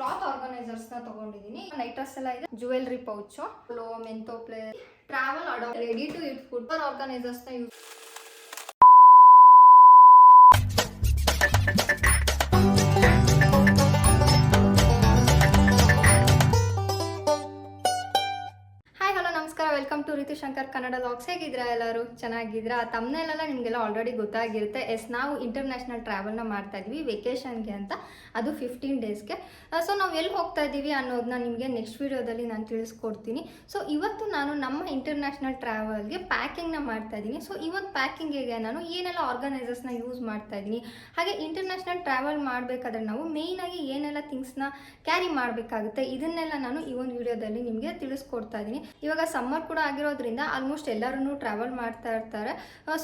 Cloth ಆರ್ಗನೈಸರ್ಸ್ನ ತಗೊಂಡಿದ್ದೀನಿ ನೈಟ್ರಸ್ ಎಲ್ಲ ಇದೆ? Jewellery pouch. ಲೋ ಮೆಂತೋ ಪ್ಲೇ ಟ್ರಾವೆಲ್ ಅಡೋ ready to eat food ಆರ್ಗನೈಸರ್ಸ್ನ use welcome Shankar Kannada vlogs ಹೇಗಿದ್ದೀರಾ ಎಲ್ಲರೂ? ಚೆನ್ನಾಗಿದ್ದೀರಾ? ತಮ್ಮನೆಲ್ಲ ನಿಮ್ಗೆಲ್ಲ ಆಲ್ರೆಡಿ ಗೊತ್ತಾಗಿರುತ್ತೆ. ಎಸ್ ನಾವು ಇಂಟರ್ನ್ಯಾಷನಲ್ ಟ್ರಾವೆಲ್ನ ಮಾಡ್ತಾ ಇದ್ವಿ ವೆಕೇಷನ್ಗೆ ಅಂತ. ಅದು ಫಿಫ್ಟೀನ್ ಡೇಸ್ಗೆ ಸೊ ನಾವು ಎಲ್ಲಿ ಹೋಗ್ತಾ ಇದ್ದೀವಿ ಅನ್ನೋದನ್ನ ನಿಮಗೆ ನೆಕ್ಸ್ಟ್ ವೀಡಿಯೋದಲ್ಲಿ ನಾನು ತಿಳಿಸ್ಕೊಡ್ತೀನಿ. ಸೊ ಇವತ್ತು ನಾನು ನಮ್ಮ ಇಂಟರ್ನ್ಯಾಷನಲ್ ಟ್ರಾವೆಲ್ಗೆ ಪ್ಯಾಕಿಂಗ್ನ ಮಾಡ್ತಾ ಇದ್ದೀನಿ. ಸೊ ಇವತ್ತು ಪ್ಯಾಕಿಂಗಿಗೆ ನಾನು ಏನೆಲ್ಲ ಆರ್ಗನೈಸರ್ಸ್ನ ಯೂಸ್ ಮಾಡ್ತಾ ಇದ್ದೀನಿ. ಹಾಗೆ ಇಂಟರ್ನ್ಯಾಷನಲ್ ಟ್ರಾವೆಲ್ ಮಾಡಬೇಕಾದ್ರೆ ನಾವು ಮೇಯ್ನಾಗಿ ಏನೆಲ್ಲ ಥಿಂಗ್ಸ್ನ ಕ್ಯಾರಿ ಮಾಡಬೇಕಾಗುತ್ತೆ, ಇದನ್ನೆಲ್ಲ ನಾನು ಈ ಒಂದು ವಿಡಿಯೋದಲ್ಲಿ ನಿಮಗೆ ತಿಳಿಸ್ಕೊಡ್ತಾ ಇದ್ದೀನಿ. ಇವಾಗ ಸಮ್ಮರ್ ಕೂಡ ಆಗಿರೋದ್ರಿಂದ ಆಲ್ಮೋಸ್ಟ್ ಎಲ್ಲರೂ ಟ್ರಾವೆಲ್ ಮಾಡ್ತಾ ಇರ್ತಾರೆ.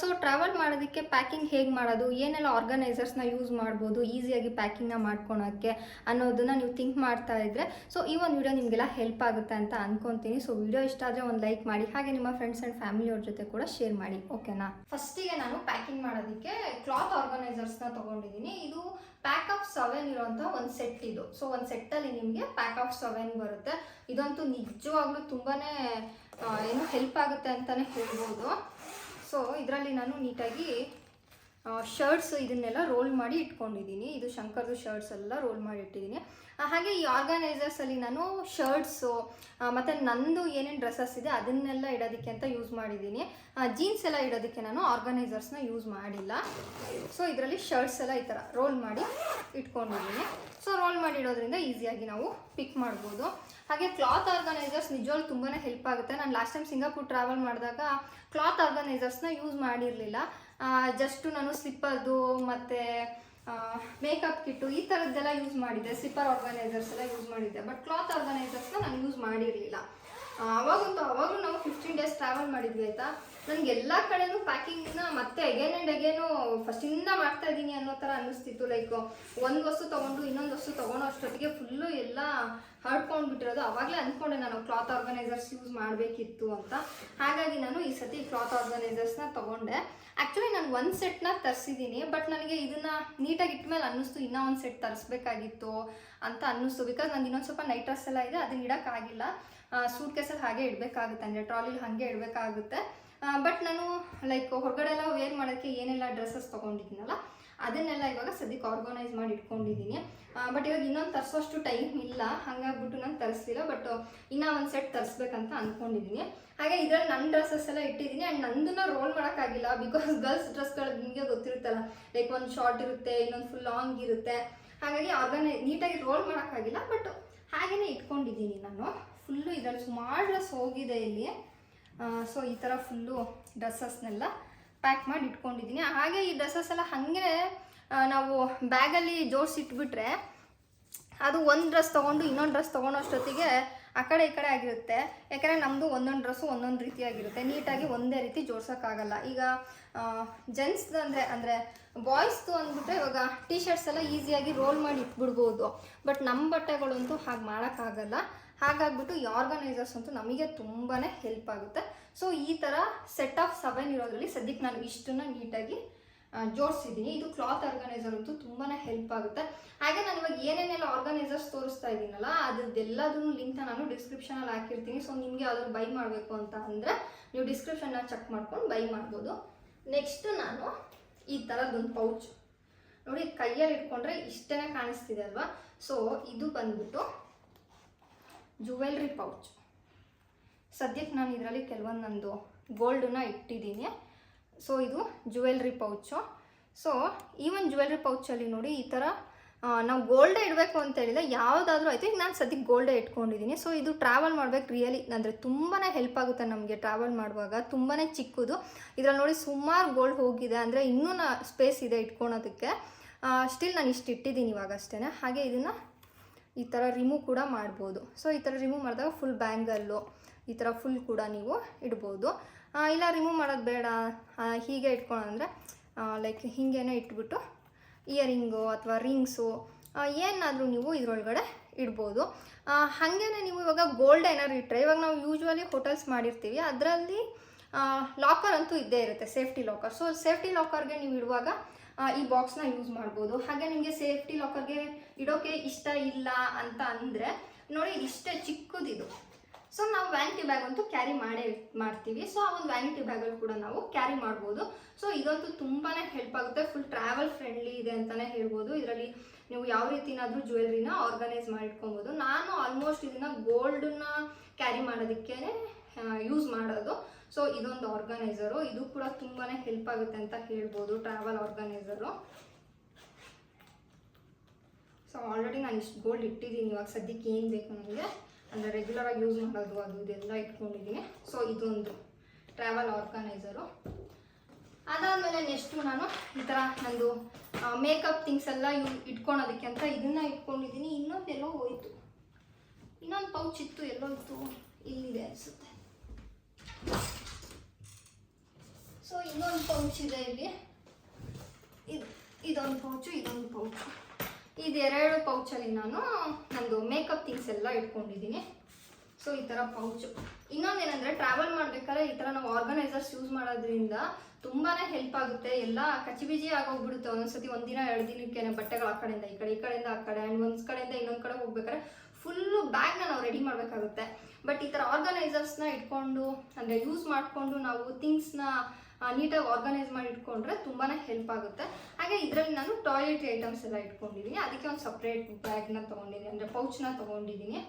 ಸೊ ಟ್ರಾವೆಲ್ ಮಾಡೋದಕ್ಕೆ ಪ್ಯಾಕಿಂಗ್ ಹೇಗೆ ಮಾಡೋದು? ಏನೆಲ್ಲ ಆರ್ಗನೈಸರ್ಸ್ನ ಯೂಸ್ ಮಾಡ್ಬೋದು? ಈಸಿಯಾಗಿ ಪ್ಯಾಕಿಂಗ್ನ ಮಾಡ್ಕೊಳೋಕ್ಕೆ ಅನ್ನೋದನ್ನ ನೀವು ಥಿಂಕ್ ಮಾಡ್ತಾ ಇದ್ರೆ ಸೊ ಈ ಒಂದು ವಿಡಿಯೋ ನಿಮಗೆಲ್ಲ ಹೆಲ್ಪ್ ಆಗುತ್ತೆ ಅಂತ ಅನ್ಕೊತೀನಿ. ಸೊ ವಿಡಿಯೋ ಇಷ್ಟ ಆದರೆ ಒಂದು ಲೈಕ್ ಮಾಡಿ ಹಾಗೆ ನಿಮ್ಮ ಫ್ರೆಂಡ್ಸ್ ಆ್ಯಂಡ್ ಫ್ಯಾಮಿಲಿಯವ್ರ ಜೊತೆ ಕೂಡ ಶೇರ್ ಮಾಡಿ ಓಕೆನಾ ಫಸ್ಟಿಗೆ ನಾನು ಪ್ಯಾಕಿಂಗ್ ಮಾಡೋದಕ್ಕೆ ಕ್ಲಾತ್ ಆರ್ಗನೈಸರ್ಸ್ನ ತಗೊಂಡಿದ್ದೀನಿ. ಇದು ಪ್ಯಾಕ್ ಆಫ್ ಸೆವೆನ್ ಇರೋಂಥ ಒಂದು ಸೆಟ್ ಇದು. ಸೊ ಒಂದು ಸೆಟ್ಟಲ್ಲಿ ನಿಮಗೆ ಪ್ಯಾಕ್ ಆಫ್ ಸೆವೆನ್ ಬರುತ್ತೆ. ಇದಂತೂ ನಿಜವಾಗ್ಲೂ ತುಂಬಾನೇ ಆ, ಏನು ಹೆಲ್ಪ್ ಆಗುತ್ತೆ ಅಂತಲೇ ಹೇಳ್ಬೋದು. ಸೊ ಇದರಲ್ಲಿ ನಾನು ನೀಟಾಗಿ ಶರ್ಟ್ಸ್ ಇದನ್ನೆಲ್ಲ ರೋಲ್ ಮಾಡಿ ಇಟ್ಕೊಂಡಿದ್ದೀನಿ. ಇದು ಶಂಕರ್ದು ಶರ್ಟ್ಸ್ ಎಲ್ಲ ರೋಲ್ ಮಾಡಿ ಇಟ್ಟಿದ್ದೀನಿ. ಹಾಗೆ ಈ ಆರ್ಗನೈಸರ್ಸಲ್ಲಿ ನಾನು ಶರ್ಟ್ಸು ಮತ್ತು ನಂದು ಏನೇನು ಡ್ರೆಸ್ಸಸ್ ಇದೆ ಅದನ್ನೆಲ್ಲ ಇಡೋದಕ್ಕೆ ಅಂತ ಯೂಸ್ ಮಾಡಿದ್ದೀನಿ. ಜೀನ್ಸ್ ಎಲ್ಲ ಇಡೋದಕ್ಕೆ ನಾನು ಆರ್ಗನೈಸರ್ಸ್ನ ಯೂಸ್ ಮಾಡಿಲ್ಲ. ಸೊ ಇದರಲ್ಲಿ ಶರ್ಟ್ಸ್ ಎಲ್ಲ ಈ ಥರ ರೋಲ್ ಮಾಡಿ ಇಟ್ಕೊಂಡಿದ್ದೀನಿ. ಸೊ ರೋಲ್ ಮಾಡಿ ಇಡೋದ್ರಿಂದ ಈಸಿಯಾಗಿ ನಾವು ಪಿಕ್ ಮಾಡ್ಬೋದು. ಹಾಗೆ ಕ್ಲಾತ್ ಆರ್ಗನೈಸರ್ಸ್ ನಿಜವಾಗ್ಲೂ ತುಂಬಾ ಹೆಲ್ಪ್ ಆಗುತ್ತೆ. ನಾನು ಲಾಸ್ಟ್ ಟೈಮ್ ಸಿಂಗಾಪುರ್ ಟ್ರಾವೆಲ್ ಮಾಡಿದಾಗ ಕ್ಲಾತ್ ಆರ್ಗನೈಸರ್ಸ್ನ ಯೂಸ್ ಮಾಡಿರಲಿಲ್ಲ. ಜಸ್ಟು ನಾನು ಸ್ಲಿಪ್ಪರ್ದು ಮತ್ತು ಮೇಕಪ್ ಕಿಟ್ಟು ಈ ಥರದ್ದೆಲ್ಲ ಯೂಸ್ ಮಾಡಿದ್ದೆ. ಸ್ಲಿಪ್ಪರ್ ಆರ್ಗನೈಸರ್ಸ್ ಎಲ್ಲ ಯೂಸ್ ಮಾಡಿದ್ದೆ. ಬಟ್ ಕ್ಲಾತ್ ಆರ್ಗನೈಸರ್ಸ್ನ ನಾನು ಯೂಸ್ ಮಾಡಿರಲಿಲ್ಲ. ಅವಾಗಂತೂ ಅವಾಗಲೂ ನಾವು ಫಿಫ್ಟೀನ್ ಡೇಸ್ ಟ್ರಾವೆಲ್ ಮಾಡಿದ್ವಿ ಆಯಿತಾ? ನನಗೆ ಎಲ್ಲ ಕಡೆನೂ ಪ್ಯಾಕಿಂಗ್ನ ಮತ್ತೆ ಅಗೇನ್ ಆ್ಯಂಡ್ ಅಗೇನು ಫಸ್ಟಿಂದ ಮಾಡ್ತಾ ಇದ್ದೀನಿ ಅನ್ನೋ ಥರ ಅನ್ನಿಸ್ತಿತ್ತು. ಲೈಕ್ ಒಂದು ವಸ್ತು ತೊಗೊಂಡು ಇನ್ನೊಂದು ವಸ್ತು ತೊಗೊಳೋ ಅಷ್ಟೊತ್ತಿಗೆ ಫುಲ್ಲು ಎಲ್ಲ ಹರ್ಡ್ಕೊಂಡು ಬಿಟ್ಟಿರೋದು. ಆವಾಗಲೇ ಅಂದ್ಕೊಂಡೆ ನಾನು ಕ್ಲಾತ್ ಆರ್ಗನೈಸರ್ಸ್ ಯೂಸ್ ಮಾಡಬೇಕಿತ್ತು ಅಂತ. ಹಾಗಾಗಿ ನಾನು ಈ ಸತಿ ಕ್ಲಾತ್ ಆರ್ಗನೈಸರ್ಸ್ನ ತೊಗೊಂಡೆ. ಆ್ಯಕ್ಚುಲಿ ನಾನು ಒಂದು ಸೆಟ್ನ ತರಿಸಿದ್ದೀನಿ ಬಟ್ ನನಗೆ ಇದನ್ನ ನೀಟಾಗಿ ಇಟ್ಮೇಲೆ ಅನ್ನಿಸ್ತು, ಇನ್ನೂ ಒಂದು ಸೆಟ್ ತರಿಸ್ಬೇಕಾಗಿತ್ತು ಅಂತ ಅನ್ನಿಸ್ತು. ಬಿಕಾಸ್ ನಂದು ಇನ್ನೊಂದು ಸ್ವಲ್ಪ ನೈಟ್ ಡ್ರೆಸ್ ಎಲ್ಲ ಇದೆ, ಅದನ್ನ ಇಡೋಕ್ಕಾಗಿಲ್ಲ ಸೂಟ್ ಕೇಸಲ್ಲಿ ಹಾಗೆ ಇಡಬೇಕಾಗುತ್ತೆ. ಅಂದರೆ ಟ್ರಾಲಿಲಿ ಹಾಗೆ ಇಡಬೇಕಾಗುತ್ತೆ. ಬಟ್ ನಾನು ಲೈಕ್ ಹೊರಗಡೆ ಎಲ್ಲ ವೇರ್ ಮಾಡೋಕ್ಕೆ ಏನೆಲ್ಲ ಡ್ರೆಸ್ಸಸ್ ತೊಗೊಂಡಿದ್ದೀನಲ್ಲ, ಅದನ್ನೆಲ್ಲ ಇವಾಗ ಸದ್ಯಕ್ಕೆ ಆರ್ಗನೈಸ್ ಮಾಡಿ ಇಟ್ಕೊಂಡಿದ್ದೀನಿ. ಬಟ್ ಇವಾಗ ಇನ್ನೊಂದು ತರಿಸೋಷ್ಟು ಟೈಮ್ ಇಲ್ಲ. ಹಾಗಾಗ್ಬಿಟ್ಟು ನಾನು ತರಿಸ್ಲಿಲ್ಲ ಬಟ್ ಇನ್ನೂ ಒಂದು ಸೆಟ್ ತರಿಸ್ಬೇಕಂತ ಅಂದ್ಕೊಂಡಿದ್ದೀನಿ ಹಾಗೆ ಇದರಲ್ಲಿ ನನ್ನ ಡ್ರೆಸ್ಸಸ್ ಎಲ್ಲ ಇಟ್ಟಿದ್ದೀನಿ. ಆ್ಯಂಡ್ ನಂದನ್ನ ರೋಲ್ ಮಾಡೋಕ್ಕಾಗಿಲ್ಲ. ಬಿಕಾಸ್ ಗರ್ಲ್ಸ್ ಡ್ರೆಸ್ಗಳು ನಿಮಗೆ ಗೊತ್ತಿರುತ್ತಲ್ಲ ಲೈಕ್ ಒಂದು ಶಾರ್ಟ್ ಇರುತ್ತೆ, ಇನ್ನೊಂದು ಫುಲ್ ಲಾಂಗ್ ಇರುತ್ತೆ. ಹಾಗಾಗಿ ಆರ್ಗನೈ ನೀಟಾಗಿ ರೋಲ್ ಮಾಡೋಕ್ಕಾಗಿಲ್ಲ ಬಟ್ ಹಾಗೆಯೇ ಇಟ್ಕೊಂಡಿದ್ದೀನಿ ನಾನು. ಫುಲ್ಲು ಇದರಲ್ಲಿ ಸುಮಾರು ಡ್ರೆಸ್ ಹೋಗಿದೆ ಇಲ್ಲಿ. ಸೊ ಈ ಥರ ಫುಲ್ಲು ಡ್ರೆಸ್ಸಸ್ನೆಲ್ಲ ಪ್ಯಾಕ್ ಮಾಡಿ ಇಟ್ಕೊಂಡಿದ್ದೀನಿ. ಹಾಗೆ ಈ ಡ್ರೆಸ್ಸಸ್ ಎಲ್ಲ ಹಾಗೆ ನಾವು ಬ್ಯಾಗಲ್ಲಿ ಜೋಡಿಸಿಟ್ಬಿಟ್ರೆ ಅದು ಒಂದು ಡ್ರೆಸ್ ತೊಗೊಂಡು ಇನ್ನೊಂದು ಡ್ರೆಸ್ ತೊಗೊಳೋ ಅಷ್ಟೊತ್ತಿಗೆ ಆ ಕಡೆ ಈ ಕಡೆ ಆಗಿರುತ್ತೆ. ಯಾಕಂದರೆ ನಮ್ಮದು ಒಂದೊಂದು ಡ್ರೆಸ್ಸು ಒಂದೊಂದು ರೀತಿಯಾಗಿರುತ್ತೆ ನೀಟಾಗಿ ಒಂದೇ ರೀತಿ ಜೋಡ್ಸೋಕ್ಕಾಗಲ್ಲ. ಈಗ ಜೆಂಟ್ಸ್ದು ಅಂದರೆ ಅಂದರೆ ಬಾಯ್ಸ್ದು ಅಂದ್ಬಿಟ್ರೆ ಇವಾಗ ಟೀ ಶರ್ಟ್ಸ್ ಎಲ್ಲ ಈಸಿಯಾಗಿ ರೋಲ್ ಮಾಡಿ ಇಟ್ಬಿಡ್ಬೋದು. ಬಟ್ ನಮ್ಮ ಬಟ್ಟೆಗಳಂತೂ ಹಾಗೆ ಮಾಡೋಕ್ಕಾಗಲ್ಲ. ಹಾಗಾಗ್ಬಿಟ್ಟು ಈ ಆರ್ಗನೈಸರ್ಸ್ ಅಂತೂ ನಮಗೆ ತುಂಬಾ ಹೆಲ್ಪ್ ಆಗುತ್ತೆ. ಸೊ ಈ ಥರ ಸೆಟ್ ಆಫ್ ಸೆವೆನ್ ಇರೋದ್ರಲ್ಲಿ ಸದ್ಯಕ್ಕೆ ನಾನು ಇಷ್ಟನ್ನ ನೀಟಾಗಿ ಜೋಡಿಸಿದ್ದೀನಿ. ಇದು ಕ್ಲಾತ್ ಆರ್ಗನೈಸರ್ ಅಂತೂ ತುಂಬಾ ಹೆಲ್ಪ್ ಆಗುತ್ತೆ. ಹಾಗೆ ನಾನು ಇವಾಗ ಏನೇನೆಲ್ಲ ಆರ್ಗನೈಸರ್ಸ್ ತೋರಿಸ್ತಾ ಇದ್ದೀನಲ್ಲ, ಅದ್ರದ್ದೆಲ್ಲದನ್ನು ಲಿಂಕ್ನ ನಾನು ಡಿಸ್ಕ್ರಿಪ್ಷನಲ್ಲಿ ಹಾಕಿರ್ತೀನಿ. ಸೊ ನಿಮಗೆ ಯಾವ್ದಾದ್ರು ಬೈ ಮಾಡಬೇಕು ಅಂತ ಅಂದರೆ ನೀವು ಡಿಸ್ಕ್ರಿಪ್ಷನ್ನ ಚೆಕ್ ಮಾಡ್ಕೊಂಡು ಬೈ ಮಾಡ್ಬೋದು. ನೆಕ್ಸ್ಟ್ ನಾನು ಈ ಥರದ್ದೊಂದು ಪೌಚ್ ನೋಡಿ ಕೈಯಲ್ಲಿ ಇಟ್ಕೊಂಡ್ರೆ ಇಷ್ಟೇ ಕಾಣಿಸ್ತಿದೆ ಅಲ್ವಾ? ಸೊ ಇದು ಬಂದ್ಬಿಟ್ಟು ಜುವೆಲ್ರಿ ಪೌಚ್. ಸದ್ಯಕ್ಕೆ ನಾನು ಇದರಲ್ಲಿ ಕೆಲವೊಂದು ನಂದು ಗೋಲ್ಡನ್ನ ಇಟ್ಟಿದ್ದೀನಿ. ಸೊ ಇದು ಜುವೆಲ್ರಿ ಪೌಚು. ಸೊ ಈ ಒಂದು ಜುವೆಲ್ರಿ ಪೌಚಲ್ಲಿ ನೋಡಿ ಈ ಥರ ನಾವು ಗೋಲ್ಡೇ ಇಡಬೇಕು ಅಂತ ಹೇಳಿದ್ರೆ ಯಾವುದಾದ್ರೂ ಆಯಿತು. ಈಗ ನಾನು ಸದ್ಯಕ್ಕೆ ಗೋಲ್ಡೇ ಇಟ್ಕೊಂಡಿದ್ದೀನಿ. ಸೊ ಇದು ಟ್ರಾವೆಲ್ ಮಾಡ್ಬೇಕು ರಿಯಲಿ ಅಂದರೆ ತುಂಬಾ ಹೆಲ್ಪ್ ಆಗುತ್ತೆ ನಮಗೆ ಟ್ರಾವೆಲ್ ಮಾಡುವಾಗ. ತುಂಬಾ ಚಿಕ್ಕದು. ಇದರಲ್ಲಿ ನೋಡಿ ಸುಮಾರು ಗೋಲ್ಡ್ ಹೋಗಿದೆ. ಅಂದರೆ ಇನ್ನೂ ಸ್ಪೇಸ್ ಇದೆ ಇಟ್ಕೊಳೋದಕ್ಕೆ. ಸ್ಟಿಲ್ ನಾನು ಇಷ್ಟು ಇಟ್ಟಿದ್ದೀನಿ ಇವಾಗ ಅಷ್ಟೇ ಹಾಗೆ ಇದನ್ನು ಈ ಥರ ರಿಮೂವ್ ಕೂಡ ಮಾಡ್ಬೋದು. ಸೊ ಈ ಥರ ರಿಮೂವ್ ಮಾಡಿದಾಗ ಫುಲ್ ಬ್ಯಾಂಗಲ್ಲು ಈ ಥರ ಫುಲ್ ಕೂಡ ನೀವು ಇಡ್ಬೋದು. ಇಲ್ಲ ರಿಮೂವ್ ಮಾಡೋದು ಬೇಡ. ಹೀಗೆ ಇಟ್ಕೊಳಂದ್ರೆ ಲೈಕ್ ಹೀಗೇನೆ ಇಟ್ಬಿಟ್ಟು ಇಯರಿಂಗು ಅಥವಾ ರಿಂಗ್ಸು ಏನಾದರೂ ನೀವು ಇದರೊಳಗಡೆ ಇಡ್ಬೋದು. ಹಾಗೇನೆ ನೀವು ಇವಾಗ ಗೋಲ್ಡ್ ಏನಾದ್ರು ಇಟ್ಟರೆ ಇವಾಗ ನಾವು ಯೂಶ್ವಲಿ ಹೋಟೆಲ್ಸ್ ಮಾಡಿರ್ತೀವಿ, ಅದರಲ್ಲಿ ಲಾಕರ್ ಅಂತೂ ಇದ್ದೇ ಇರುತ್ತೆ ಸೇಫ್ಟಿ ಲಾಕರ್ ಸೊ ಸೇಫ್ಟಿ ಲಾಕರ್ಗೆ ನೀವು ಇಡುವಾಗ ಈ ಬಾಕ್ಸ್ನ ಯೂಸ್ ಮಾಡ್ಬೋದು. ಹಾಗೆ ನಿಮಗೆ ಸೇಫ್ಟಿ ಲಾಕರ್ಗೆ ಇಡೋಕೆ ಇಷ್ಟ ಇಲ್ಲ ಅಂತ ಅಂದರೆ, ನೋಡಿ ಇಷ್ಟೇ ಚಿಕ್ಕದಿದು. ಸೊ ನಾವು ವ್ಯಾನಿಟಿ ಬ್ಯಾಗ್ ಅಂತೂ ಕ್ಯಾರಿ ಮಾಡೇ ಮಾಡ್ತೀವಿ. ಸೊ ಆ ಒಂದು ವ್ಯಾನಿಟಿ ಬ್ಯಾಗಲ್ಲಿ ಕೂಡ ನಾವು ಕ್ಯಾರಿ ಮಾಡ್ಬೋದು. ಸೊ ಇದಂತೂ ತುಂಬಾ ಹೆಲ್ಪ್ ಆಗುತ್ತೆ. ಫುಲ್ ಟ್ರಾವೆಲ್ ಫ್ರೆಂಡ್ಲಿ ಇದೆ ಅಂತಲೇ ಹೇಳ್ಬೋದು. ಇದರಲ್ಲಿ ನೀವು ಯಾವ ರೀತಿನಾದರೂ ಜ್ಯುವೆಲ್ರಿನ ಆರ್ಗನೈಸ್ ಮಾಡಿಟ್ಕೊಬೋದು. ನಾನು ಆಲ್ಮೋಸ್ಟ್ ಇದನ್ನ ಗೋಲ್ಡನ್ನ ಕ್ಯಾರಿ ಮಾಡೋದಕ್ಕೆ ಯೂಸ್ ಮಾಡೋದು. ಸೊ ಇದೊಂದು ಆರ್ಗನೈಸರು ಇದು ಕೂಡ ತುಂಬಾ ಹೆಲ್ಪ್ ಆಗುತ್ತೆ ಅಂತ ಹೇಳ್ಬೋದು ಟ್ರಾವೆಲ್ ಆರ್ಗನೈಸರು ಸೊ ಆಲ್ರೆಡಿ ನಾನು ಇಷ್ಟು ಗೋಲ್ಡ್ ಇಟ್ಟಿದ್ದೀನಿ. ಇವಾಗ ಸದ್ಯಕ್ಕೆ ಏನು ಬೇಕು ನನಗೆ ಅಂದರೆ ರೆಗ್ಯುಲರಾಗಿ ಯೂಸ್ ಮಾಡೋದು, ಅದು ಇದೆಲ್ಲ ಇಟ್ಕೊಂಡಿದ್ದೀನಿ. ಸೊ ಇದೊಂದು ಟ್ರಾವೆಲ್ ಆರ್ಗನೈಸರು ಅದಾದಮೇಲೆ ನೆಕ್ಸ್ಟು ನಾನು ಈ ಥರ ನಂದು ಮೇಕಪ್ ಥಿಂಗ್ಸ್ ಎಲ್ಲ ಯೂ ಇಟ್ಕೊಳೋದಕ್ಕೆ ಅಂತ ಇದನ್ನು ಇಟ್ಕೊಂಡಿದ್ದೀನಿ. ಇನ್ನೊಂದು ಎಲ್ಲೋ ಹೋಯ್ತು. ಇನ್ನೊಂದು ಪೌಚ್ ಇತ್ತು, ಎಲ್ಲೋ ಇತ್ತು. ಇಲ್ಲಿದೆ ಅನಿಸುತ್ತೆ ಸೊ ಇನ್ನೊಂದು ಪೌಚ್ ಇದೆ ಇಲ್ಲಿ. ಇದು, ಇದೊಂದು ಪೌಚು ಇದೊಂದು ಪೌಚು. ಇದೆರಡು ಪೌಚಲ್ಲಿ ನಾನು ನಂದು ಮೇಕಪ್ ಥಿಂಗ್ಸ್ ಎಲ್ಲ ಇಟ್ಕೊಂಡಿದ್ದೀನಿ. ಸೊ ಈ ಥರ ಪೌಚು. ಇನ್ನೊಂದೇನೆಂದರೆ ಟ್ರಾವೆಲ್ ಮಾಡಬೇಕಾದ್ರೆ ಈ ಥರ ನಾವು ಆರ್ಗನೈಸರ್ಸ್ ಯೂಸ್ ಮಾಡೋದ್ರಿಂದ ತುಂಬಾ ಹೆಲ್ಪ್ ಆಗುತ್ತೆ. ಎಲ್ಲ ಕಚಿಬಿಜಿ ಆಗೋಗ್ಬಿಡುತ್ತೆ. ಒಂದೊಂದ್ಸತಿ ಒಂದಿನ ಎರಡು ದಿನಕ್ಕೆ ಬಟ್ಟೆಗಳು ಆ ಕಡೆಯಿಂದ, ಈ ಕಡೆ, ಈ ಕಡೆಯಿಂದ ಆ ಕಡೆ ಆ್ಯಂಡ್ ಒಂದು ಕಡೆಯಿಂದ ಇನ್ನೊಂದು ಕಡೆ ಹೋಗ್ಬೇಕಾದ್ರೆ ಫುಲ್ಲು ಬ್ಯಾಗ್ನ ನಾವು ರೆಡಿ ಮಾಡಬೇಕಾಗುತ್ತೆ. ಬಟ್ ಈ ಥರ ಆರ್ಗನೈಸರ್ಸ್ನ ಇಟ್ಕೊಂಡು, ಅಂದರೆ ಯೂಸ್ ಮಾಡಿಕೊಂಡು ನಾವು ಥಿಂಗ್ಸ್ನ ನೀಟಾಗಿ ಆರ್ಗನೈಸ್ ಮಾಡಿ ಇಟ್ಕೊಂಡ್ರೆ ತುಂಬಾ ಹೆಲ್ಪ್ ಆಗುತ್ತೆ. ಹಾಗೆ ಇದರಲ್ಲಿ ನಾನು ಟಾಯ್ಲೆಟ್ ಐಟಮ್ಸ್ ಎಲ್ಲ ಇಟ್ಕೊಂಡಿದ್ದೀನಿ ಅದಕ್ಕೆ ಒಂದು ಸಪ್ರೇಟ್ ಬ್ಯಾಗ್ನ ತೊಗೊಂಡಿದ್ದೀನಿ ಅಂದರೆ ಪೌಚ್ನ ತೊಗೊಂಡಿದ್ದೀನಿ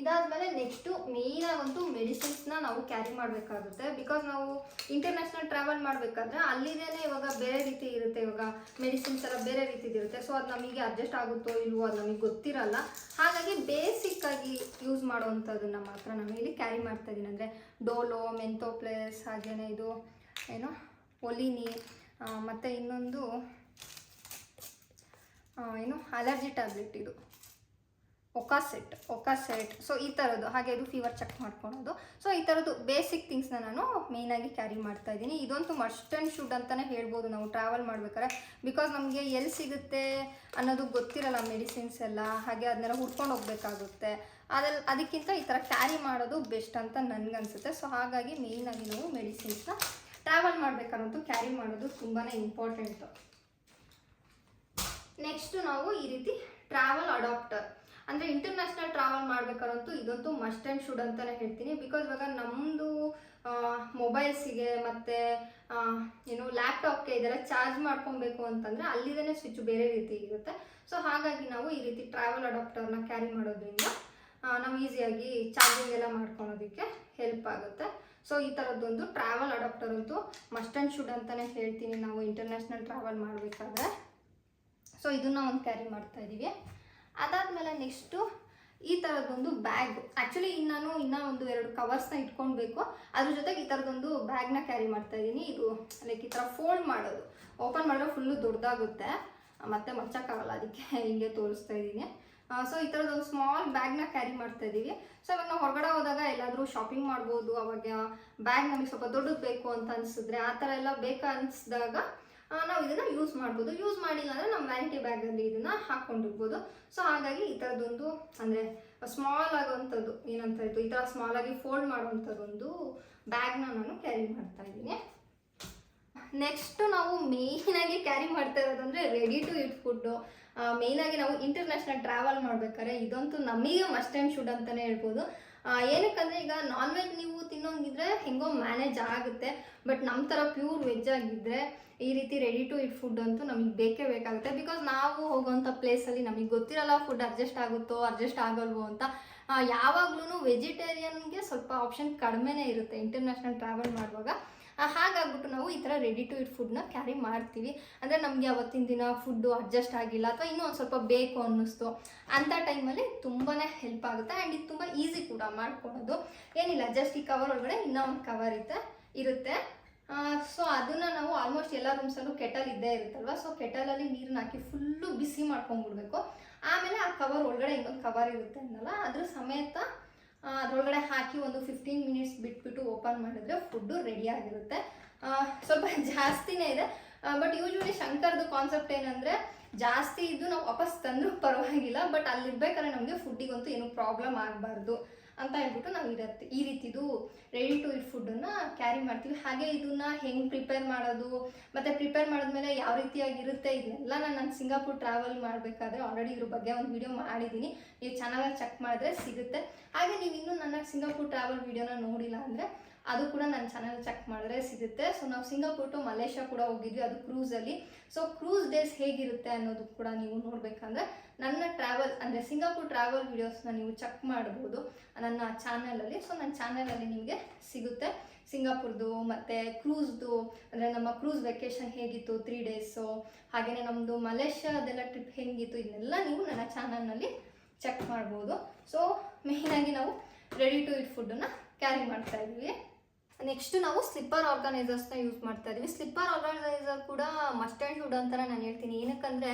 ಇದಾದಮೇಲೆ ನೆಕ್ಸ್ಟು ಮೇಯ್ನಾಗಂತೂ ಮೆಡಿಸಿನ್ಸ್ನ ನಾವು ಕ್ಯಾರಿ ಮಾಡಬೇಕಾಗುತ್ತೆ. ಬಿಕಾಸ್ ನಾವು ಇಂಟರ್ನ್ಯಾಷನಲ್ ಟ್ರಾವೆಲ್ ಮಾಡಬೇಕಾದ್ರೆ ಅಲ್ಲಿದೇ ಇವಾಗ ಬೇರೆ ರೀತಿ ಇರುತ್ತೆ ಇವಾಗ ಮೆಡಿಸಿನ್ಸ್ ಎಲ್ಲ ಬೇರೆ ಇರುತ್ತೆ. ಸೊ ಅದು ನಮಗೆ ಅಡ್ಜಸ್ಟ್ ಆಗುತ್ತೋ ಇಲ್ವೋ ಅದು ನಮಗೆ ಗೊತ್ತಿರಲ್ಲ. ಹಾಗಾಗಿ ಬೇಸಿಕ್ ಆಗಿ ಯೂಸ್ ಮಾಡುವಂಥದ್ದನ್ನ ಮಾತ್ರ ನಾನು ಇಲ್ಲಿ ಕ್ಯಾರಿ ಮಾಡ್ತಾ ಇದ್ದೀನಿ ಅಂದರೆ ಡೋಲೋ ಮೆಂಥೋ ಪ್ಲೇಸ್ ಹಾಗೆಯೇ ಇದು. ಏನು? ಒಲಿನಿ ಮತ್ತು ಇನ್ನೊಂದು ಏನು? ಅಲರ್ಜಿ ಟ್ಯಾಬ್ಲೆಟ್ ಇದು. ಒಕಾಸೆಟ್ ಒಕಾಸೆಟ್. ಸೊ ಈ ಥರದ್ದು ಹಾಗೆ ಇದು ಫೀವರ್ ಚೆಕ್ ಮಾಡ್ಕೊಳೋದು. ಸೊ ಈ ಥರದ್ದು ಬೇಸಿಕ್ ಥಿಂಗ್ಸ್ನ ನಾನು ಮೇಯ್ನಾಗಿ ಕ್ಯಾರಿ ಮಾಡ್ತಾ ಇದ್ದೀನಿ. ಇದಂತೂ ಮಸ್ಟ್ ಆ್ಯಂಡ್ ಶುಡ್ ಅಂತಲೇ ಹೇಳ್ಬೋದು ನಾವು. ಟ್ರಾವೆಲ್ ಮಾಡ್ಬೇಕಾದ್ರೆ. ಬಿಕಾಸ್ ನಮಗೆ ಎಲ್ಲಿ ಸಿಗುತ್ತೆ ಅನ್ನೋದು ಗೊತ್ತಿರಲ್ಲ ಮೆಡಿಸಿನ್ಸ್ ಎಲ್ಲ. ಹಾಗೆ ಅದನ್ನೆಲ್ಲ ಹುಡ್ಕೊಂಡು ಹೋಗ್ಬೇಕಾಗುತ್ತೆ. ಅದ್ರಲ್ಲಿ ಅದಕ್ಕಿಂತ ಈ ಥರ ಕ್ಯಾರಿ ಮಾಡೋದು ಬೆಸ್ಟ್ ಅಂತ ನನಗನ್ಸುತ್ತೆ. ಸೊ ಹಾಗಾಗಿ ಮೇಯ್ನಾಗಿ ನಾವು ಮೆಡಿಸಿನ್ಸ್ನ ಟ್ರಾವೆಲ್ ಮಾಡಬೇಕನ್ನೋದು, ಕ್ಯಾರಿ ಮಾಡೋದು ತುಂಬಾ ಇಂಪಾರ್ಟೆಂಟು ನೆಕ್ಸ್ಟ್ ನಾವು ಈ ರೀತಿ ಟ್ರಾವೆಲ್ ಅಡಾಪ್ಟರ್ ಅಂದರೆ ಇಂಟರ್ನ್ಯಾಷನಲ್ ಟ್ರಾವೆಲ್ ಮಾಡ್ಬೇಕಾದಂತೂ ಇದಂತೂ ಮಸ್ಟ್ ಆ್ಯಂಡ್ ಶುಡ್ ಅಂತಲೇ ಹೇಳ್ತೀನಿ. ಬಿಕಾಸ್ ಇವಾಗ ನಮ್ಮದು ಮೊಬೈಲ್ಸಿಗೆ ಮತ್ತು ಏನು ಲ್ಯಾಪ್ಟಾಪ್ಗೆ ಇದೆಲ್ಲ ಚಾರ್ಜ್ ಮಾಡ್ಕೊಬೇಕು ಅಂತಂದರೆ ಅಲ್ಲಿದೇ ಸ್ವಿಚ್ ಬೇರೆ ರೀತಿ ಇರುತ್ತೆ. ಸೊ ಹಾಗಾಗಿ ನಾವು ಈ ರೀತಿ ಟ್ರಾವೆಲ್ ಅಡಾಪ್ಟರ್ನ ಕ್ಯಾರಿ ಮಾಡೋದ್ರಿಂದ ನಾವು ಈಸಿಯಾಗಿ ಚಾರ್ಜಿಂಗ್ ಎಲ್ಲ ಮಾಡ್ಕೊಳೋದಕ್ಕೆ ಹೆಲ್ಪ್ ಆಗುತ್ತೆ. ಸೊ ಈ ಥರದ್ದೊಂದು ಟ್ರಾವೆಲ್ ಅಡಾಪ್ಟರ್ ಅಂತೂ ಮಸ್ಟ್ ಆ್ಯಂಡ್ ಶುಡ್ ಅಂತಲೇ ಹೇಳ್ತೀನಿ. ನಾವು ಇಂಟರ್ನ್ಯಾಷನಲ್ ಟ್ರಾವೆಲ್ ಮಾಡಬೇಕಾದ್ರೆ. ಸೊ ಇದನ್ನ ಒಂದು ಕ್ಯಾರಿ ಮಾಡ್ತಾ ಇದ್ದೀವಿ ಅದಾದಮೇಲೆ ನೆಕ್ಸ್ಟು ಈ ಥರದ್ದೊಂದು ಬ್ಯಾಗ್ ಆ್ಯಕ್ಚುಲಿ ನಾನು ಇನ್ನೂ ಒಂದು ಎರಡು ಕವರ್ಸ್ನ ಇಟ್ಕೊಳ್ಬೇಕು. ಅದ್ರ ಜೊತೆಗೆ ಈ ಥರದ್ದೊಂದು ಬ್ಯಾಗ್ನ ಕ್ಯಾರಿ ಮಾಡ್ತಾ ಇದ್ದೀನಿ ಇದು ಲೈಕ್ ಈ ಥರ ಫೋಲ್ಡ್ ಮಾಡೋದು. ಓಪನ್ ಮಾಡಿದ್ರೆ ಫುಲ್ಲು ದೊಡ್ಡದಾಗುತ್ತೆ ಮತ್ತೆ ಮಚ್ಚಕ್ಕಾಗಲ್ಲ, ಅದಕ್ಕೆ ಹಿಂಗೆ ತೋರಿಸ್ತಾ ಇದ್ದೀನಿ ಸೊ ಈ ಥರದ್ದೊಂದು ಸ್ಮಾಲ್ ಬ್ಯಾಗ್ನ ಕ್ಯಾರಿ ಮಾಡ್ತಾ ಇದ್ದೀವಿ ಸೊ ಇವಾಗ ನಾವು ಹೊರಗಡೆ ಹೋದಾಗ ಎಲ್ಲಾದರೂ ಶಾಪಿಂಗ್ ಮಾಡ್ಬೋದು, ಅವಾಗ ಬ್ಯಾಗ್ ನಮಗೆ ಸ್ವಲ್ಪ ದೊಡ್ಡದು ಬೇಕು ಅಂತ ಅನಿಸಿದ್ರೆ ಆ ಥರ ಎಲ್ಲ ಬೇಕು ಅನಿಸಿದಾಗ ನಾವು ಇದನ್ನ ಯೂಸ್ ಮಾಡ್ಬೋದು. ಯೂಸ್ ಮಾಡಿಲ್ಲ ಅಂದರೆ ನಮ್ಮ ವ್ಯಾನಿಟಿ ಬ್ಯಾಗಲ್ಲಿ ಇದನ್ನ ಹಾಕ್ಕೊಂಡಿರ್ಬೋದು ಸೊ ಹಾಗಾಗಿ ಈ ಥರದ್ದೊಂದು ಅಂದರೆ ಸ್ಮಾಲ್ ಆಗೋವಂಥದ್ದು, ಏನಂತ ಇತ್ತು ಈ ಥರ ಸ್ಮಾಲ್ ಆಗಿ ಫೋಲ್ಡ್ ಮಾಡುವಂಥದ್ದೊಂದು ಬ್ಯಾಗ್ನ ನಾನು ಕ್ಯಾರಿ ಮಾಡ್ತಾ ಇದ್ದೀನಿ ನೆಕ್ಸ್ಟ್ ನಾವು ಮೇಯ್ನಾಗಿ ಕ್ಯಾರಿ ಮಾಡ್ತಾ ಇರೋದಂದರೆ ರೆಡಿ ಟು ಇಟ್ ಫುಡ್ಡು ಮೇಯ್ನಾಗಿ ನಾವು ಇಂಟರ್ನ್ಯಾಷನಲ್ ಟ್ರಾವೆಲ್ ಮಾಡ್ಬೇಕಾದ್ರೆ ಇದಂತೂ ನಮಗೆ ಮಸ್ಟ್ ಟೈಮ್ ಶುಡ್ ಅಂತಲೇ ಹೇಳ್ಬೋದು. ಏನಕ್ಕೆ ಏನಕ್ಕಂದ್ರೆ ಈಗ ನಾನ್ ವೆಜ್ ನೀವು ತಿನ್ನೋಂಗಿದ್ರೆ ಹೆಂಗೋ ಮ್ಯಾನೇಜ್ ಆಗುತ್ತೆ. ಬಟ್ ನಮ್ಮ ಥರ ಪ್ಯೂರ್ ವೆಜ್ ಆಗಿದ್ದರೆ ಈ ರೀತಿ ರೆಡಿ ಟು ಇಟ್ ಫುಡ್ ಅಂತೂ ನಮಗೆ ಬೇಕೇ ಬೇಕಾಗುತ್ತೆ. ಬಿಕಾಸ್ ನಾವು ಹೋಗೋವಂಥ ಪ್ಲೇಸಲ್ಲಿ ನಮಗೆ ಗೊತ್ತಿರಲ್ಲ ಫುಡ್ ಅಡ್ಜಸ್ಟ್ ಆಗುತ್ತೋ ಅಡ್ಜಸ್ಟ್ ಆಗಲ್ವೋ ಅಂತ. ಯಾವಾಗ್ಲೂ ವೆಜಿಟೇರಿಯನ್ಗೆ ಸ್ವಲ್ಪ ಆಪ್ಷನ್ ಕಡಿಮೆನೇ ಇರುತ್ತೆ ಇಂಟರ್ನ್ಯಾಷನಲ್ ಟ್ರಾವೆಲ್ ಮಾಡುವಾಗ. ಹಾಗಾಗ್ಬಿಟ್ಟು ನಾವು ಈ ಥರ ರೆಡಿ ಟು ಇಟ್ ಫುಡ್ನ ಕ್ಯಾರಿ ಮಾಡ್ತೀವಿ. ಅಂದರೆ ನಮಗೆ ಅವತ್ತಿನ ದಿನ ಫುಡ್ಡು ಅಡ್ಜಸ್ಟ್ ಆಗಿಲ್ಲ ಅಥವಾ ಇನ್ನೂ ಒಂದು ಸ್ವಲ್ಪ ಬೇಕು ಅನ್ನಿಸ್ತು. ಅಂಥ ಟೈಮಲ್ಲಿ ತುಂಬಾ ಹೆಲ್ಪ್ ಆಗುತ್ತೆ. ಆ್ಯಂಡ್ ಇದು ತುಂಬ ಈಸಿ ಕೂಡ ಮಾಡ್ಕೊಳ್ಳೋದು ಏನಿಲ್ಲ ಜಸ್ಟ್ ಈ ಕವರ್ ಒಳಗಡೆ ಇನ್ನೂ ಒಂದು ಕವರ್ ಇರುತ್ತೆ. ಇರುತ್ತೆ ಸೊ ಅದನ್ನು ನಾವು ಆಲ್ಮೋಸ್ಟ್ ಎಲ್ಲ ರೂಮ್ಸಲ್ಲೂ ಕೆಟಲ್ ಇದ್ದೇ ಇರುತ್ತಲ್ವ? ಸೊ ಕೆಟಲಲ್ಲಿ ನೀರನ್ನ ಹಾಕಿ ಫುಲ್ಲು ಬಿಸಿ ಮಾಡ್ಕೊಂಡ್ಬಿಡ್ಬೇಕು. ಆಮೇಲೆ ಆ ಕವರ್ ಒಳಗಡೆ ಇನ್ನೊಂದು ಕವರ್ ಇರುತ್ತೆ ಅನ್ನಲ್ಲ ಅದ್ರ ಸಮೇತ ಆ, ಅದ್ರೊಳಗಡೆ ಹಾಕಿ ಒಂದು ಫಿಫ್ಟೀನ್ ಮಿನಿಟ್ಸ್ ಬಿಟ್ಬಿಟ್ಟು ಓಪನ್ ಮಾಡಿದ್ರೆ ಫುಡ್ಡು ರೆಡಿ ಆಗಿರುತ್ತೆ. ಸ್ವಲ್ಪ ಜಾಸ್ತಿನೇ ಇದೆ. ಬಟ್ ಯೂಶ್ವಲಿ ಶಂಕರ್ದು ಕಾನ್ಸೆಪ್ಟ್ ಏನಂದರೆ ಜಾಸ್ತಿ ಇದ್ದು ನಾವು ವಾಪಸ್ ತಂದರೂ ಪರವಾಗಿಲ್ಲ ಬಟ್ ಅಲ್ಲಿರ್ಬೇಕಾದ್ರೆ ನಮಗೆ ಫುಡ್ಡಿಗಂತೂ ಏನು ಪ್ರಾಬ್ಲಮ್ ಆಗಬಾರ್ದು. ಅಂತ ಹೇಳ್ಬಿಟ್ಟು ನಾವು ಇರತ್ತೆ. ಈ ರೀತಿದು ರೆಡಿ ಟು ಇಟ್ ಫುಡ್ಡನ್ನು ಕ್ಯಾರಿ ಮಾಡ್ತೀವಿ. ಹಾಗೆ ಇದನ್ನ ಹೆಂಗೆ ಪ್ರಿಪೇರ್ ಮಾಡೋದು, ಮತ್ತು ಪ್ರಿಪೇರ್ ಮಾಡಿದ್ಮೇಲೆ ಯಾವ ರೀತಿಯಾಗಿರುತ್ತೆ ಇದನ್ನೆಲ್ಲ ನಾನು ನಾನು ಸಿಂಗಾಪುರ್ ಟ್ರಾವೆಲ್ ಮಾಡಬೇಕಾದ್ರೆ ಆಲ್ರೆಡಿ ಇದ್ರ ಬಗ್ಗೆ ಒಂದು ವಿಡಿಯೋ ಮಾಡಿದ್ದೀನಿ ನೀವು ಚೆನ್ನಾಗಿ ಚೆಕ್ ಮಾಡಿದ್ರೆ ಸಿಗುತ್ತೆ. ಹಾಗೆ ನೀವು ಇನ್ನೂ ನನ್ನ ಸಿಂಗಾಪುರ್ ಟ್ರಾವೆಲ್ ವಿಡಿಯೋನ ನೋಡಿಲ್ಲ ಅಂದರೆ ಅದು ಕೂಡ ನನ್ನ ಚಾನಲ್ ಚೆಕ್ ಮಾಡಿದ್ರೆ ಸಿಗುತ್ತೆ. ಸೊ ನಾವು ಸಿಂಗಾಪುರ್ ಟು ಮಲೇಷ್ಯಾ ಕೂಡ ಹೋಗಿದ್ವಿ ಅದು ಕ್ರೂಸಲ್ಲಿ ಸೊ ಕ್ರೂಸ್ ಡೇಸ್ ಹೇಗಿರುತ್ತೆ ಅನ್ನೋದು ಕೂಡ ನೀವು ನೋಡಬೇಕಂದ್ರೆ ನನ್ನ ಟ್ರಾವೆಲ್ ಅಂದರೆ ಸಿಂಗಾಪುರ್ ಟ್ರಾವೆಲ್ ವೀಡಿಯೋಸ್ನ ನೀವು ಚೆಕ್ ಮಾಡ್ಬೋದು, ನನ್ನ ಚಾನಲಲ್ಲಿ ಸೊ ನನ್ನ ಚಾನಲಲ್ಲಿ ನಿಮಗೆ ಸಿಗುತ್ತೆ. ಸಿಂಗಾಪುರ್ದು ಮತ್ತು ಕ್ರೂಸ್ದು ಅಂದರೆ ನಮ್ಮ ಕ್ರೂಸ್ ವೆಕೇಷನ್ ಹೇಗಿತ್ತು ತ್ರೀ ಡೇಸು ಹಾಗೆಯೇ ನಮ್ಮದು ಮಲೇಷ್ಯಾದೆಲ್ಲ ಟ್ರಿಪ್ ಹೇಗಿತ್ತು, ಇದನ್ನೆಲ್ಲ ನೀವು ನನ್ನ ಚಾನಲ್ನಲ್ಲಿ ಚೆಕ್ ಮಾಡ್ಬೋದು. ಸೊ ಮೇಯ್ನಾಗಿ ನಾವು ರೆಡಿ ಟು ಇಟ್ ಫುಡ್ಡನ್ನು ಕ್ಯಾರಿ ಮಾಡ್ತಾ ಇದ್ವಿ ನೆಕ್ಸ್ಟ್ ನಾವು ಸ್ಲಿಪ್ಪರ್ ಆರ್ಗನೈಸರ್ಸ್ನ ಯೂಸ್ ಮಾಡ್ತಾ ಇದ್ದೀವಿ. ಸ್ಲಿಪ್ಪರ್ ಆರ್ಗನೈಸರ್ ಕೂಡ ಮಸ್ಟ್ ಆ್ಯಂಡ್ ಶುಡ್ ಅಂತಾನೆ ನಾನು ಹೇಳ್ತೀನಿ. ಏನಕ್ಕಂದರೆ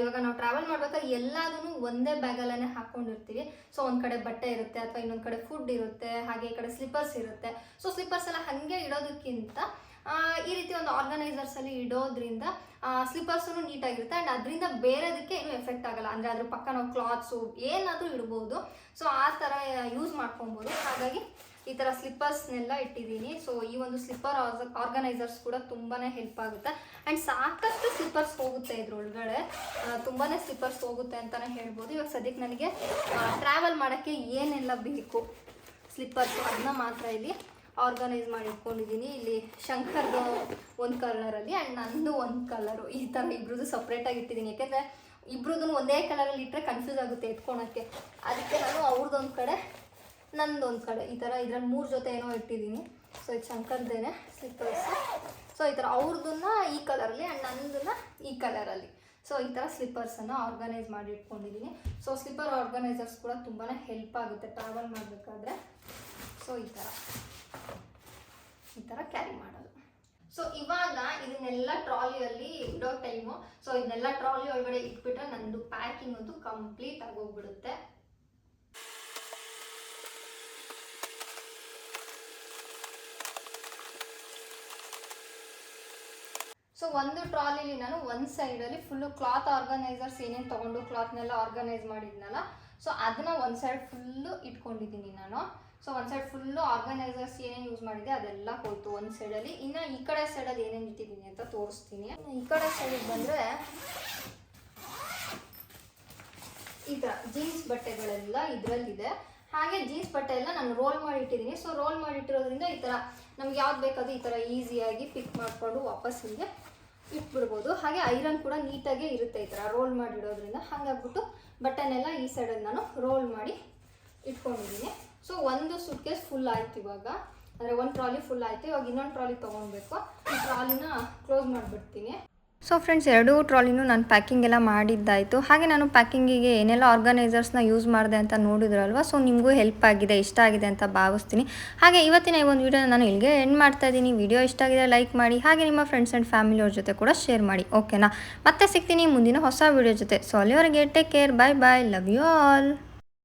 ಇವಾಗ ನಾವು ಟ್ರಾವೆಲ್ ಮಾಡ್ಬೇಕಾದ್ರೆ ಎಲ್ಲದನ್ನು ಒಂದೇ ಬ್ಯಾಗಲ್ಲೇ ಹಾಕೊಂಡಿರ್ತೀವಿ. ಸೊ ಒಂದು ಕಡೆ ಬಟ್ಟೆ ಇರುತ್ತೆ ಅಥವಾ ಇನ್ನೊಂದು ಕಡೆ ಫುಡ್ ಇರುತ್ತೆ, ಹಾಗೆ ಈ ಕಡೆ ಸ್ಲಿಪ್ಪರ್ಸ್ ಇರುತ್ತೆ. ಸೊ ಸ್ಲಿಪ್ಪರ್ಸ್ ಎಲ್ಲ ಹಾಗೆ ಇಡೋದಕ್ಕಿಂತ ಈ ರೀತಿ ಒಂದು ಆರ್ಗನೈಸರ್ಸಲ್ಲಿ ಇಡೋದ್ರಿಂದ ಸ್ಲಿಪ್ಪರ್ಸೂ ನೀಟಾಗಿರುತ್ತೆ. ಆ್ಯಂಡ್ ಅದರಿಂದ ಬೇರೆದಕ್ಕೆ ಏನು ಎಫೆಕ್ಟ್ ಆಗಲ್ಲ. ಅಂದರೆ ಅದ್ರ ಪಕ್ಕ ನಾವು ಕ್ಲಾತ್ಸು ಏನಾದರೂ ಇಡ್ಬೋದು. ಸೊ ಆ ಥರ ಯೂಸ್ ಮಾಡ್ಕೊಬೋದು. ಹಾಗಾಗಿ ಈ ಥರ ಸ್ಲಿಪ್ಪರ್ಸ್ನೆಲ್ಲ ಇಟ್ಟಿದ್ದೀನಿ. ಸೊ ಈ ಒಂದು ಸ್ಲಿಪ್ಪರ್ ಆರ್ಗನೈಸರ್ಸ್ ಕೂಡ ತುಂಬಾ ಹೆಲ್ಪ್ ಆಗುತ್ತೆ. ಆ್ಯಂಡ್ ಸಾಕಷ್ಟು ಸ್ಲಿಪ್ಪರ್ಸ್ ಹೋಗುತ್ತೆ ಇದ್ರೊಳಗಡೆ. ತುಂಬಾ ಸ್ಲಿಪ್ಪರ್ಸ್ ಹೋಗುತ್ತೆ ಅಂತಲೇ ಹೇಳ್ಬೋದು. ಇವಾಗ ಸದ್ಯಕ್ಕೆ ನನಗೆ ಟ್ರಾವೆಲ್ ಮಾಡೋಕ್ಕೆ ಏನೆಲ್ಲ ಬೇಕು? ಸ್ಲಿಪ್ಪರ್ಸು ಅದನ್ನ ಮಾತ್ರ ಇಲ್ಲಿ ಆರ್ಗನೈಸ್ ಮಾಡಿ ಇಟ್ಕೊಂಡಿದ್ದೀನಿ. ಇಲ್ಲಿ ಶಂಕರ್ದು ಒಂದು ಕಲರಲ್ಲಿ ಆ್ಯಂಡ್ ನಂದು ಒಂದು ಕಲರು ಈ ಥರ ಇಬ್ರದ್ದು ಸಪ್ರೇಟಾಗಿ ಇಟ್ಟಿದ್ದೀನಿ. ಯಾಕೆಂದರೆ ಇಬ್ರದ್ದು ಒಂದೇ ಕಲರಲ್ಲಿ ಇಟ್ಟರೆ ಕನ್ಫ್ಯೂಸ್ ಆಗುತ್ತೆ ಎತ್ಕೊಳಕ್ಕೆ. ಅದಕ್ಕೆ ನಾನು ಅವ್ರದ್ದೊಂದು ಕಡೆ ನಂದೊಂದು ಕಡೆ, ಈ ಥರ ಇದ್ರಲ್ಲಿ ಮೂರು ಜೊತೆ ಏನೋ ಇಟ್ಟಿದ್ದೀನಿ. ಸೊ ಇದು ಶಂಕರ್ದೇನೆ ಸ್ಲಿಪ್ಪರ್ಸ್ ಸೊ ಈ ಥರ ಅವ್ರದ್ದನ್ನ ಈ ಕಲರಲ್ಲಿ ಆ್ಯಂಡ್ ನಂದನ್ನ ಈ ಕಲರಲ್ಲಿ ಸೊ ಈ ಥರ ಸ್ಲಿಪ್ಪರ್ಸನ್ನು ಆರ್ಗನೈಸ್ ಮಾಡಿ ಇಟ್ಕೊಂಡಿದ್ದೀನಿ ಸೊ ಸ್ಲಿಪ್ಪರ್ ಆರ್ಗನೈಸರ್ಸ್ ಕೂಡ ತುಂಬಾ ಹೆಲ್ಪ್ ಆಗುತ್ತೆ ಟ್ರಾವೆಲ್ ಮಾಡಬೇಕಾದ್ರೆ. ಸೊ ಈ ಥರ ಈ ಥರ ಕ್ಯಾರಿ ಮಾಡೋದು. ಸೊ ಇವಾಗ ಇದನ್ನೆಲ್ಲ ಟ್ರಾಲಿಯಲ್ಲಿ ಇಡೋ ಟೈಮು ಸೊ ಇದನ್ನೆಲ್ಲ ಟ್ರಾಲಿ ಒಳಗಡೆ ಇಟ್ಬಿಟ್ರೆ ನಂದು ಪ್ಯಾಕಿಂಗ್ ಅಂತೂ ಕಂಪ್ಲೀಟ್ ಆಗೋಗ್ಬಿಡುತ್ತೆ ಸೊ ಒಂದು ಟ್ರಾಲಿಲಿ ನಾನು ಒಂದು ಸೈಡಲ್ಲಿ ಫುಲ್ಲು ಕ್ಲಾತ್ ಆರ್ಗನೈಸರ್ಸ್ ಏನೇನು ತೊಗೊಂಡು ಕ್ಲಾತ್ನೆಲ್ಲ ಆರ್ಗನೈಸ್ ಮಾಡಿದ್ನಲ್ಲ ಸೊ ಅದನ್ನ ಒಂದು ಸೈಡ್ ಫುಲ್ಲು ಇಟ್ಕೊಂಡಿದ್ದೀನಿ ನಾನು. ಸೊ ಒಂದು ಸೈಡ್ ಫುಲ್ಲು ಆರ್ಗನೈಸರ್ಸ್ ಏನೇನು ಯೂಸ್ ಮಾಡಿದೆ ಅದೆಲ್ಲ ಹೋಯ್ತು ಒಂದು ಸೈಡಲ್ಲಿ ಇನ್ನು ಈ ಕಡೆ ಸೈಡಲ್ಲಿ ಏನೇನು ಇಟ್ಟಿದ್ದೀನಿ ಅಂತ ತೋರಿಸ್ತೀನಿ. ಈ ಕಡೆ ಸೈಡಿಗೆ ಬಂದರೆ ಈ ಥರ ಜೀನ್ಸ್ ಬಟ್ಟೆಗಳೆಲ್ಲ ಇದರಲ್ಲಿದೆ. ಹಾಗೆ ಜೀನ್ಸ್ ಬಟ್ಟೆ ಎಲ್ಲ ನಾನು ರೋಲ್ ಮಾಡಿ ಇಟ್ಟಿದ್ದೀನಿ. ಸೊ ರೋಲ್ ಮಾಡಿಟ್ಟಿರೋದ್ರಿಂದ ಈ ಥರ ನಮ್ಗೆ ಯಾವ್ದು ಬೇಕಾದ್ರೂ ಈ ಥರ ಈಸಿಯಾಗಿ ಪಿಕ್ ಮಾಡಿಕೊಂಡು ವಾಪಸ್ ಹಿಂಗೆ ಇಟ್ಬಿಡ್ಬೋದು ಹಾಗೆ ಐರನ್ ಕೂಡ ನೀಟಾಗೆ ಇರುತ್ತೆ ಈ ಥರ ರೋಲ್ ಮಾಡಿಡೋದ್ರಿಂದ ಹಾಗಾಗ್ಬಿಟ್ಟು ಬಟನೆಲ್ಲ ಈ ಸೈಡಲ್ಲಿ ನಾನು ರೋಲ್ ಮಾಡಿ ಇಟ್ಕೊಂಡಿದ್ದೀನಿ. ಸೊ ಒಂದು ಸುಟ್ಕೇಸ್ ಫುಲ್ ಆಯ್ತು ಇವಾಗ. ಅಂದರೆ ಒಂದು ಟ್ರಾಲಿ ಫುಲ್ ಆಯಿತು. ಇವಾಗ ಇನ್ನೊಂದು ಟ್ರಾಲಿ ತೊಗೊಬೇಕು ಈ ಟ್ರಾಲಿನ ಕ್ಲೋಸ್ ಮಾಡಿಬಿಡ್ತೀನಿ. ಸೊ ಫ್ರೆಂಡ್ಸ್ ಎರಡೂ ಟ್ರಾಲಿನೂ ನಾನು ಪ್ಯಾಕಿಂಗ್ ಎಲ್ಲ ಮಾಡಿದ್ದಾಯಿತು. ಹಾಗೆ ನಾನು ಪ್ಯಾಕಿಂಗಿಗೆ ಏನೆಲ್ಲ ಆರ್ಗನೈಸರ್ಸ್ನ ಯೂಸ್ ಮಾಡಿದೆ ಅಂತ ನೋಡಿದ್ರಲ್ವ ಸೊ ನಿಮಗೂ ಹೆಲ್ಪ್ ಆಗಿದೆ, ಇಷ್ಟ ಆಗಿದೆ ಅಂತ ಭಾವಿಸ್ತೀನಿ. ಹಾಗೆ ಇವತ್ತಿನ ಈ ಒಂದು ವೀಡಿಯೋನ ನಾನು ಇಲ್ಲಿಗೆ ಎಂಡ್ ಮಾಡ್ತಾ ಇದ್ದೀನಿ. ವಿಡಿಯೋ ಇಷ್ಟ ಆಗಿದೆ ಲೈಕ್ ಮಾಡಿ, ಹಾಗೆ ನಿಮ್ಮ ಫ್ರೆಂಡ್ಸ್ ಆ್ಯಂಡ್ ಫ್ಯಾಮಿಲಿಯವ್ರ ಜೊತೆ ಕೂಡ ಶೇರ್ ಮಾಡಿ ಓಕೆನಾ ಮತ್ತೆ ಸಿಗ್ತೀನಿ ಮುಂದಿನ ಹೊಸ ವಿಡಿಯೋ ಜೊತೆ. ಸೊ ಅಲ್ಲಿವರೆಗೆ take care bye bye love you all